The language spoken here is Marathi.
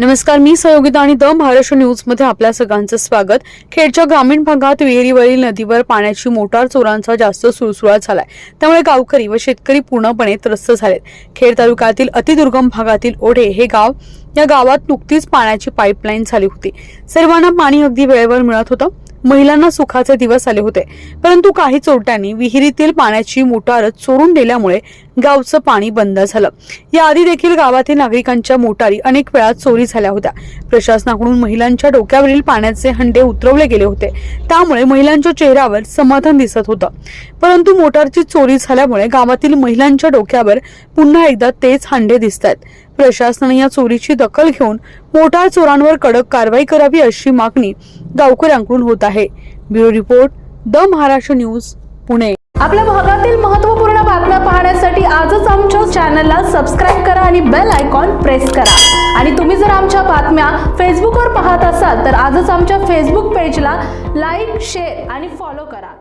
नमस्कार मी सहयोगिता आणि द महाराष्ट्र न्यूजमध्ये आपल्या सगळ्यांचं स्वागत. खेडच्या ग्रामीण भागात विहिरीवरील नदीवर पाण्याची मोटार चोरांचा जास्त सुळसुळाट झालाय. त्यामुळे गावकरी व शेतकरी पूर्णपणे त्रस्त झालेत. खेड तालुक्यातील अतिदुर्गम भागातील ओढे हे गाव या गावात नुकतीच पाण्याची पाईपलाईन झाली होती. सर्वांना पाणी अगदी वेळेवर मिळत होतं. महिलांना सुखाचे दिवस आले होते. परंतु काही चोरट्यांनी विहिरीतील पाण्याची मोटार चोरून नेल्यामुळे गावचं पाणी बंद झालं. याआधी देखील गावातील नागरिकांच्या मोटारी अनेक वेळा चोरी झाल्या होत्या. प्रशासनाकडून महिलांच्या डोक्यावरील पाण्याचे हंडे उतरवले गेले होते. त्यामुळे महिलांच्या चेहऱ्यावर समाधान दिसत होतं. परंतु मोटारची चोरी झाल्यामुळे गावातील महिलांच्या डोक्यावर पुन्हा एकदा तेच हंडे दिसत आहेत प्रशासनाने या चोरीची दखल घेऊन मोटार चोरांवर कडक कारवाई करावी अशी मागणी गावकऱ्यांकडून होत आहे. Bureau report the Maharashtra news Pune. आपल्या भागातील महत्त्वपूर्ण बातम्या पाहण्यासाठी आजच आमच्या चॅनलला सबस्क्राईब करा आणि बेल आयकॉन प्रेस करा. आणि तुम्ही जर आमच्या बातम्या फेसबुकवर पाहत असाल तर आजच आमच्या फेसबुक पेजला लाईक शेअर आणि फॉलो करा.